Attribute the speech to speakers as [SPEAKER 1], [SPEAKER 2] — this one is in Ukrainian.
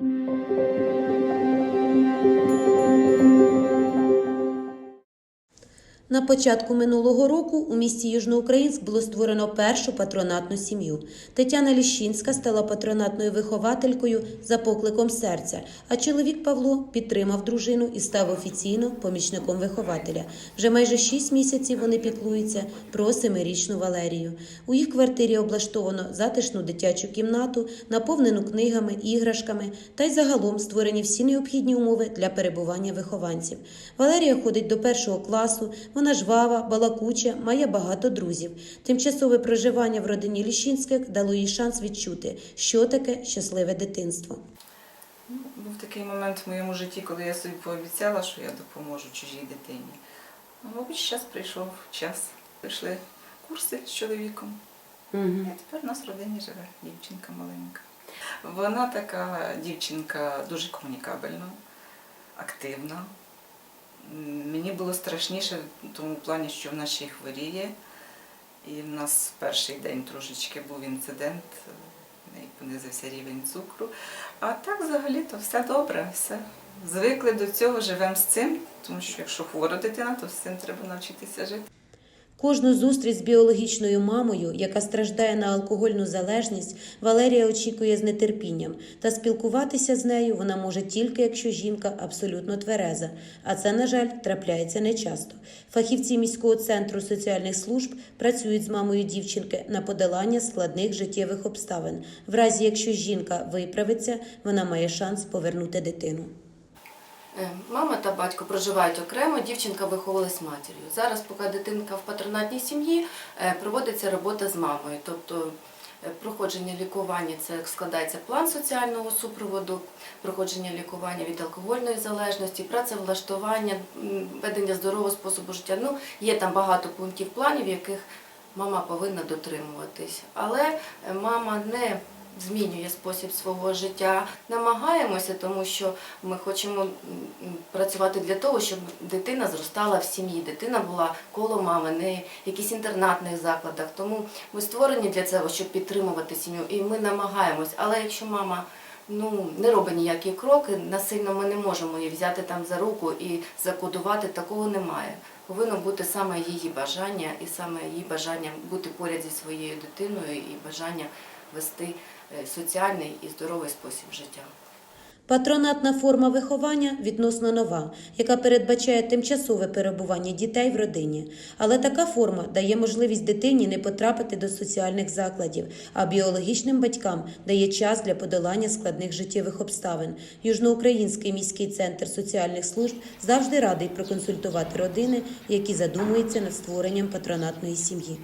[SPEAKER 1] Thank you. На початку минулого року у місті Южноукраїнськ було створено першу патронатну сім'ю. Тетяна Ліщинська стала патронатною вихователькою за покликом серця, а чоловік Павло підтримав дружину і став офіційно помічником вихователя. Вже майже шість місяців вони піклуються про семирічну Валерію. У їх квартирі облаштовано затишну дитячу кімнату, наповнену книгами, іграшками та й загалом створені всі необхідні умови для перебування вихованців. Валерія ходить до першого класу. Вона жвава, балакуча, має багато друзів. Тимчасове проживання в родині Ліщинських дало їй шанс відчути, що таке щасливе дитинство.
[SPEAKER 2] Був такий момент в моєму житті, коли я собі пообіцяла, що я допоможу чужій дитині. Ну, мабуть, зараз прийшов час. Прийшли курси з чоловіком. І тепер у нас в родині живе дівчинка маленька. Вона така дівчинка дуже комунікабельна, активна. Мені було страшніше в тому плані, що вона ще хворіє. І в нас перший день трошечки був інцидент, неї понизився рівень цукру. А так взагалі то все добре, все. Звикли до цього, живемо з цим, тому що якщо хвора дитина, то з цим треба навчитися жити.
[SPEAKER 1] Кожну зустріч з біологічною мамою, яка страждає на алкогольну залежність, Валерія очікує з нетерпінням. Та спілкуватися з нею вона може тільки якщо жінка абсолютно твереза. А це, на жаль, трапляється нечасто. Фахівці міського центру соціальних служб працюють з мамою дівчинки на подолання складних життєвих обставин. В разі, якщо жінка виправиться, вона має шанс повернути дитину.
[SPEAKER 3] Е, Мама та батько проживають окремо, дівчинка виховувалась матір'ю. Зараз, поки дитинка в патронатній сім'ї, е, проводиться робота з мамою. Тобто е, проходження лікування це складається план соціального супроводу, проходження лікування від алкогольної залежності, працевлаштування, ведення здорового способу життя. Ну, є там багато пунктів планів, яких мама повинна дотримуватись. Але мама не змінює спосіб свого життя. Намагаємося, тому що ми хочемо працювати для того, щоб дитина зростала в сім'ї, дитина була коло мами, не в якихось інтернатних закладах. Тому ми створені для цього, щоб підтримувати сім'ю, і ми намагаємось. Але якщо мама ну, не робить ніякі кроки, насильно ми не можемо її взяти там за руку і закодувати, такого немає. Повинно бути саме її бажання і саме її бажання бути поряд зі своєю дитиною і бажання вести соціальний і здоровий спосіб життя.
[SPEAKER 1] Патронатна форма виховання відносно нова, яка передбачає тимчасове перебування дітей в родині. Але така форма дає можливість дитині не потрапити до соціальних закладів, а біологічним батькам дає час для подолання складних життєвих обставин. Южноукраїнський міський центр соціальних служб завжди радий проконсультувати родини, які задумуються над створенням патронатної сім'ї.